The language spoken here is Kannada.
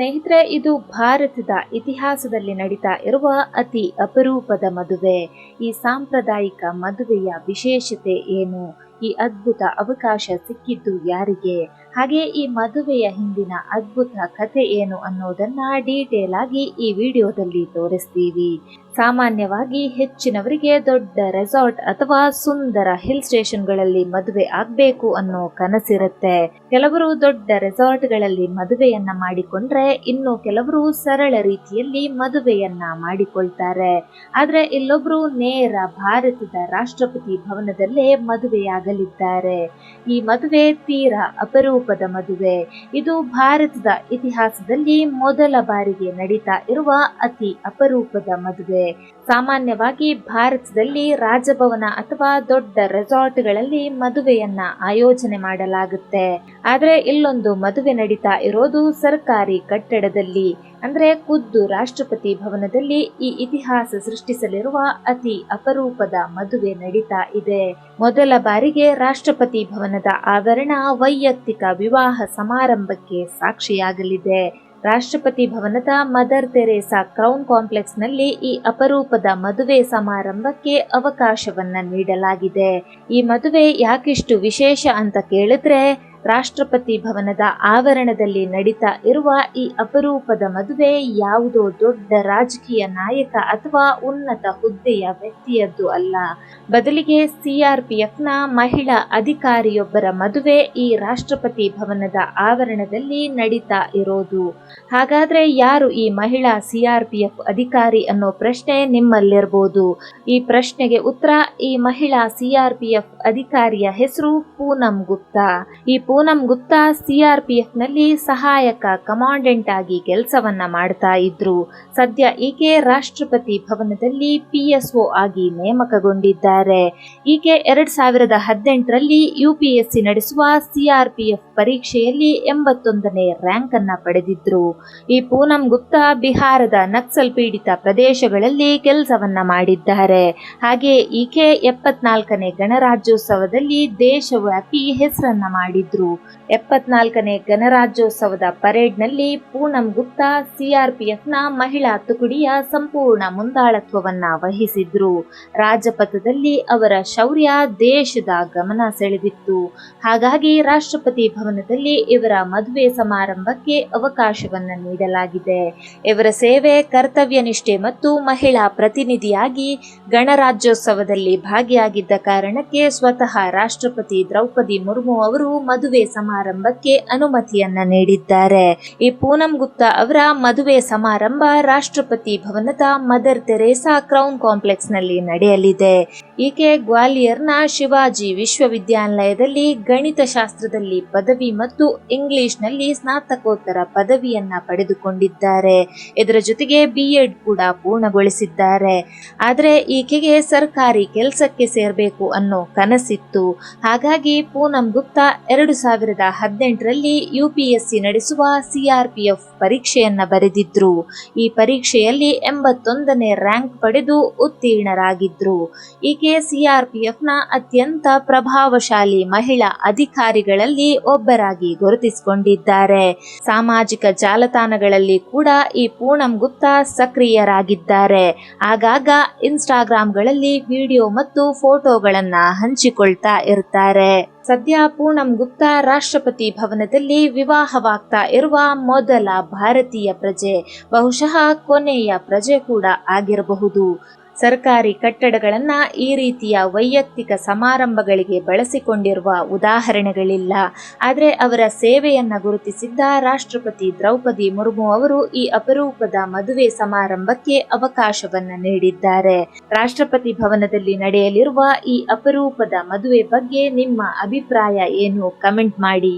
ಸ್ನೇಹಿತರೆ, ಇದು ಭಾರತದ ಇತಿಹಾಸದಲ್ಲಿ ನಡೀತಾ ಇರುವ ಅತಿ ಅಪರೂಪದ ಮದುವೆ. ಈ ಸಾಂಪ್ರದಾಯಿಕ ಮದುವೆಯ ವಿಶೇಷತೆ ಏನು? ಈ ಅದ್ಭುತ ಅವಕಾಶ ಸಿಕ್ಕಿದ್ದು ಯಾರಿಗೆ? ಹಾಗೆ ಈ ಮದುವೆಯ ಹಿಂದಿನ ಅದ್ಭುತ ಕಥೆ ಏನು ಅನ್ನೋದನ್ನ ಡೀಟೇಲ್ ಆಗಿ ಈ ವಿಡಿಯೋದಲ್ಲಿ ತೋರಿಸ್ತೀವಿ. ಸಾಮಾನ್ಯವಾಗಿ ಹೆಚ್ಚಿನವರಿಗೆ ದೊಡ್ಡ ರೆಸಾರ್ಟ್ ಅಥವಾ ಸುಂದರ ಹಿಲ್ ಸ್ಟೇಷನ್ಗಳಲ್ಲಿ ಮದುವೆ ಆಗ್ಬೇಕು ಅನ್ನೋ ಕನಸಿರುತ್ತೆ. ಕೆಲವರು ದೊಡ್ಡ ರೆಸಾರ್ಟ್ಗಳಲ್ಲಿ ಮದುವೆಯನ್ನ ಮಾಡಿಕೊಂಡ್ರೆ ಇನ್ನು ಕೆಲವರು ಸರಳ ರೀತಿಯಲ್ಲಿ ಮದುವೆಯನ್ನ ಮಾಡಿಕೊಳ್ತಾರೆ. ಆದ್ರೆ ಇಲ್ಲೊಬ್ರು ನೇರ ಭಾರತದ ರಾಷ್ಟ್ರಪತಿ ಭವನದಲ್ಲೇ ಮದುವೆಯಾಗಲಿದ್ದಾರೆ. ಈ ಮದುವೆ ತೀರಾ ಅಪರೂಪದ ಮದುವೆ. ಇದು ಭಾರತದ ಇತಿಹಾಸದಲ್ಲಿ ಮೊದಲ ಬಾರಿಗೆ ನಡೀತಾ ಇರುವ ಅತಿ ಅಪರೂಪದ ಮದುವೆ. ಸಾಮಾನ್ಯವಾಗಿ ಭಾರತದಲ್ಲಿ ರಾಜಭವನ ಅಥವಾ ದೊಡ್ಡ ರೆಸಾರ್ಟ್ಗಳಲ್ಲಿ ಮದುವೆಯನ್ನ ಆಯೋಜನೆ ಮಾಡಲಾಗುತ್ತೆ. ಆದ್ರೆ ಇಲ್ಲೊಂದು ಮದುವೆ ನಡೀತಾ ಇರೋದು ಸರ್ಕಾರಿ ಕಟ್ಟಡದಲ್ಲಿ. ಅಂದ್ರೆ ಖುದ್ದು ರಾಷ್ಟ್ರಪತಿ ಭವನದಲ್ಲಿ ಈ ಇತಿಹಾಸ ಸೃಷ್ಟಿಸಲಿರುವ ಅತಿ ಅಪರೂಪದ ಮದುವೆ ನಡೀತಾ ಇದೆ. ಮೊದಲ ಬಾರಿಗೆ ರಾಷ್ಟ್ರಪತಿ ಭವನದ ಆವರಣ ವೈಯಕ್ತಿಕ ವಿವಾಹ ಸಮಾರಂಭಕ್ಕೆ ಸಾಕ್ಷಿಯಾಗಲಿದೆ. ರಾಷ್ಟ್ರಪತಿ ಭವನದ ಮದರ್ ತೆರೇಸಾ ಕ್ರೌನ್ ಕಾಂಪ್ಲೆಕ್ಸ್ನಲ್ಲಿ ಈ ಅಪರೂಪದ ಮದುವೆ ಸಮಾರಂಭಕ್ಕೆ ಅವಕಾಶವನ್ನ ನೀಡಲಾಗಿದೆ. ಈ ಮದುವೆ ಯಾಕಿಷ್ಟು ವಿಶೇಷ ಅಂತ ಕೇಳಿದ್ರೆ ರಾಷ್ಟ್ರಪತಿ ಭವನದ ಆವರಣದಲ್ಲಿ ನಡೀತಾ ಇರುವ ಈ ಅಪರೂಪದ ಮದುವೆ ಯಾವುದೋ ದೊಡ್ಡ ರಾಜಕೀಯ ನಾಯಕ ಅಥವಾ ಉನ್ನತ ಹುದ್ದೆಯ ವ್ಯಕ್ತಿಯದ್ದು ಅಲ್ಲ. ಬದಲಿಗೆ ಸಿಆರ್ಪಿಎಫ್ನ ಮಹಿಳಾ ಅಧಿಕಾರಿಯೊಬ್ಬರ ಮದುವೆ ಈ ರಾಷ್ಟ್ರಪತಿ ಭವನದ ಆವರಣದಲ್ಲಿ ನಡೀತಾ ಇರೋದು. ಹಾಗಾದ್ರೆ ಯಾರು ಈ ಮಹಿಳಾ ಸಿಆರ್ಪಿಎಫ್ ಅಧಿಕಾರಿ ಅನ್ನೋ ಪ್ರಶ್ನೆ ನಿಮ್ಮಲ್ಲಿರ್ಬೋದು. ಈ ಪ್ರಶ್ನೆಗೆ ಉತ್ತರ ಈ ಮಹಿಳಾ ಸಿಆರ್ಪಿಎಫ್ ಅಧಿಕಾರಿಯ ಹೆಸರು ಪೂನಂ ಗುಪ್ತಾ. ಈ ಪೂನಂ ಗುಪ್ತಾ ಸಿಆರ್ಪಿಎಫ್ನಲ್ಲಿ ಸಹಾಯಕ ಕಮಾಂಡೆಂಟ್ ಆಗಿ ಕೆಲಸವನ್ನ ಮಾಡ್ತಾ ಇದ್ರು. ಸದ್ಯ ಈಕೆ ರಾಷ್ಟ್ರಪತಿ ಭವನದಲ್ಲಿ ಪಿಎಸ್ಒ ಆಗಿ ನೇಮಕಗೊಂಡಿದ್ದಾರೆ. ಈಕೆ ಎರಡ್ ಸಾವಿರದ ಹದಿನೆಂಟರಲ್ಲಿ ಯುಪಿಎಸ್ಸಿ ನಡೆಸುವ ಸಿಆರ್ಪಿಎಫ್ ಪರೀಕ್ಷೆಯಲ್ಲಿ ಎಂಬತ್ತೊಂದನೇ ರ್ಯಾಂಕ್ ಅನ್ನ ಪಡೆದಿದ್ರು. ಈ ಪೂನಂ ಗುಪ್ತಾ ಬಿಹಾರದ ನಕ್ಸಲ್ ಪೀಡಿತ ಪ್ರದೇಶಗಳಲ್ಲಿ ಕೆಲಸವನ್ನ ಮಾಡಿದ್ದಾರೆ. ಹಾಗೆ ಈಕೆ ಎಪ್ಪತ್ನಾಲ್ಕನೇ ಗಣರಾಜ್ಯೋತ್ಸವದಲ್ಲಿ ದೇಶವ್ಯಾಪಿ ಹೆಸರನ್ನ ಮಾಡಿದ್ರು. outro, ಎಪ್ಪತ್ನಾಲ್ಕನೇ ಗಣರಾಜ್ಯೋತ್ಸವದ ಪರೇಡ್ನಲ್ಲಿ ಪೂನಂ ಗುಪ್ತಾ ಸಿಆರ್ಪಿಎಫ್ನ ಮಹಿಳಾ ತುಕುಡಿಯ ಸಂಪೂರ್ಣ ಮುಂದಾಳತ್ವವನ್ನ ವಹಿಸಿದ್ರು. ರಾಜಪಥದಲ್ಲಿ ಅವರ ಶೌರ್ಯ ದೇಶದ ಗಮನ ಸೆಳೆದಿತ್ತು. ಹಾಗಾಗಿ ರಾಷ್ಟ್ರಪತಿ ಭವನದಲ್ಲಿ ಇವರ ಮದುವೆ ಸಮಾರಂಭಕ್ಕೆ ಅವಕಾಶವನ್ನು ನೀಡಲಾಗಿದೆ. ಇವರ ಸೇವೆ ಕರ್ತವ್ಯ ನಿಷ್ಠೆ ಮತ್ತು ಮಹಿಳಾ ಪ್ರತಿನಿಧಿಯಾಗಿ ಗಣರಾಜ್ಯೋತ್ಸವದಲ್ಲಿ ಭಾಗಿಯಾಗಿದ್ದ ಕಾರಣಕ್ಕೆ ಸ್ವತಃ ರಾಷ್ಟ್ರಪತಿ ದ್ರೌಪದಿ ಮುರ್ಮು ಅವರು ಮದುವೆ ಸಮಾರಂಭಕ್ಕೆ ಅನುಮತಿಯನ್ನ ನೀಡಿದ್ದಾರೆ. ಈ ಪೂನಂ ಗುಪ್ತಾ ಅವರ ಮದುವೆ ಸಮಾರಂಭ ರಾಷ್ಟ್ರಪತಿ ಭವನದ ಮದರ್ ತೆರೇಸಾ ಕ್ರೌನ್ ಕಾಂಪ್ಲೆಕ್ಸ್ನಲ್ಲಿ ನಡೆಯಲಿದೆ. ಈಕೆ ಗ್ವಾಲಿಯರ್ನ ಶಿವಾಜಿ ವಿಶ್ವವಿದ್ಯಾನಿಲಯದಲ್ಲಿ ಗಣಿತಶಾಸ್ತ್ರದಲ್ಲಿ ಪದವಿ ಮತ್ತು ಇಂಗ್ಲಿಷ್ನಲ್ಲಿ ಸ್ನಾತಕೋತ್ತರ ಪದವಿಯನ್ನ ಪಡೆದುಕೊಂಡಿದ್ದಾರೆ. ಇದರ ಜೊತೆಗೆ ಬಿ ಎಡ್ ಕೂಡ ಪೂರ್ಣಗೊಳಿಸಿದ್ದಾರೆ. ಆದರೆ ಈಕೆಗೆ ಸರ್ಕಾರಿ ಕೆಲಸಕ್ಕೆ ಸೇರಬೇಕು ಅನ್ನೋ ಕನಸಿತ್ತು. ಹಾಗಾಗಿ ಪೂನಂ ಗುಪ್ತಾ ಎರಡು ಸಾವಿರದ ಹದಿನೆಂಟರಲ್ಲಿ ಯುಪಿಎಸ್ಸಿ ನಡೆಸುವ ಸಿಆರ್ಪಿಎಫ್ ಪರೀಕ್ಷೆಯನ್ನು ಬರೆದಿದ್ರು. ಈ ಪರೀಕ್ಷೆಯಲ್ಲಿ ಎಂಬತ್ತೊಂದನೇ ರ್ಯಾಂಕ್ ಪಡೆದು ಉತ್ತೀರ್ಣರಾಗಿದ್ರು. ಈಕೆ ಸಿಆರ್ಪಿಎಫ್ನ ಅತ್ಯಂತ ಪ್ರಭಾವಶಾಲಿ ಮಹಿಳಾ ಅಧಿಕಾರಿಗಳಲ್ಲಿ ಒಬ್ಬರಾಗಿ ಗುರುತಿಸಿಕೊಂಡಿದ್ದಾರೆ. ಸಾಮಾಜಿಕ ಜಾಲತಾಣಗಳಲ್ಲಿ ಕೂಡ ಈ ಪೂನಂ ಗುಪ್ತಾ ಸಕ್ರಿಯರಾಗಿದ್ದಾರೆ. ಆಗಾಗ ಇನ್ಸ್ಟಾಗ್ರಾಮ್ಗಳಲ್ಲಿ ವಿಡಿಯೋ ಮತ್ತು ಫೋಟೋಗಳನ್ನು ಹಂಚಿಕೊಳ್ತಾ ಇರ್ತಾರೆ. ಸದ್ಯ ಪೂನಂ ಗುಪ್ತಾ ರಾಷ್ಟ್ರಪತಿ ಭವನದಲ್ಲಿ ವಿವಾಹವಾಗ್ತಾ ಇರುವ ಮೊದಲ ಭಾರತೀಯ ಪ್ರಜೆ, ಬಹುಶಃ ಕೊನೆಯ ಪ್ರಜೆ ಕೂಡ ಆಗಿರಬಹುದು. ಸರ್ಕಾರಿ ಕಟ್ಟಡಗಳನ್ನು ಈ ರೀತಿಯ ವೈಯಕ್ತಿಕ ಸಮಾರಂಭಗಳಿಗೆ ಬಳಸಿಕೊಂಡಿರುವ ಉದಾಹರಣೆಗಳಿಲ್ಲ. ಆದರೆ ಅವರ ಸೇವೆಯನ್ನು ಗುರುತಿಸಿದ್ದ ರಾಷ್ಟ್ರಪತಿ ದ್ರೌಪದಿ ಮುರ್ಮು ಅವರು ಈ ಅಪರೂಪದ ಮದುವೆ ಸಮಾರಂಭಕ್ಕೆ ಅವಕಾಶವನ್ನು ನೀಡಿದ್ದಾರೆ. ರಾಷ್ಟ್ರಪತಿ ಭವನದಲ್ಲಿ ನಡೆಯಲಿರುವ ಈ ಅಪರೂಪದ ಮದುವೆ ಬಗ್ಗೆ ನಿಮ್ಮ ಅಭಿಪ್ರಾಯ ಏನು? ಕಮೆಂಟ್ ಮಾಡಿ.